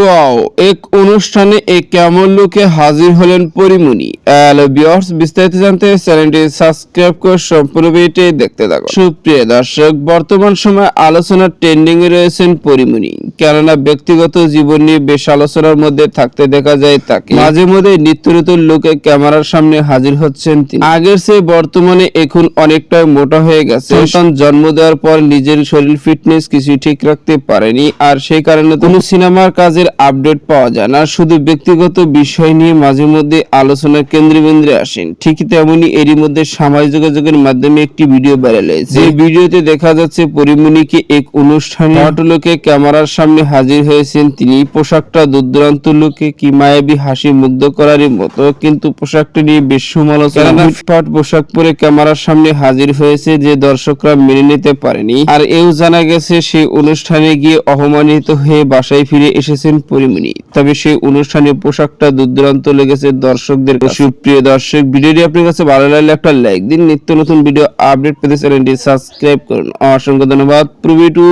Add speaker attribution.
Speaker 1: Wow এক অনুষ্ঠানে এক কেমন লোকে হাজির হলেন পরিমণি? হ্যালো ভিউয়ার্স বিস্তারিত জানতে চ্যানেলটি সাবস্ক্রাইব করে সম্পূর্ণ ভিডিওটি দেখতে থাকুন। সুপ্রিয় দর্শক বর্তমান সময়ে আলোচনার ট্রেন্ডিং এ রয়েছেন পরিমণি। কেননা ব্যক্তিগত জীবন নিয়ে বেশ আলোচনার মধ্যে থাকতে দেখা যায় তাকে। মাঝে মধ্যে নিত্য নতুন লোকে ক্যামেরার সামনে হাজির হচ্ছেন তিনি। আগের চেয়ে বর্তমানে এখন অনেকটাই মোটা হয়ে গেছে। সন্তান জন্ম দেওয়ার পর নিজের শরীর ফিটনেস কিছু ঠিক রাখতে পারেনি। আর সেই কারণে কোনো সিনেমার কাজের আপডেট পাওয়া যায় না। শুধু ব্যক্তিগত বিষয় নিয়ে মাঝে মধ্যে আলোচনার কেন্দ্রবিন্দুতে আসেন। ঠিক তেমনি এরই মধ্যে সামাজিক যোগাযোগের মাধ্যমে একটি ভিডিও ভাইরাল হয়েছে। যে ভিডিওতে দেখা যাচ্ছে পরিমণিকে এক অনুষ্ঠানে লোকে ক্যামেরার সামনে হাজির হয়েছেন তিনি। পোশাকটা দুর্দান্ত লোকে কি মায়াবী হাসি মুগ্ধ করারই মতো কিন্তু পোশাকটি নিয়ে বেশ সমালোচনা। ফিটফাট পোশাক পরে ক্যামেরার সামনে হাজির হয়েছে যে দর্শকরা মেনে নিতে পারেনি। আর এও জানা গেছে সেই অনুষ্ঠানে গিয়ে অপমানিত হয়ে বাসায় ফিরে এসেছেন পরিমণি। তবে সেই অনুষ্ঠানের পোশাকটা দুর্দান্ত লেগেছে দর্শকদের। সুপ্রিয় দর্শক, ভিডিওটি আপনার কাছে ভালো লাগলে একটা লাইক দিন। নিত্য নতুন ভিডিও আপডেট পেতে চ্যানেলটি সাবস্ক্রাইব করুন। অসংখ্য ধন্যবাদ। প্রবি টু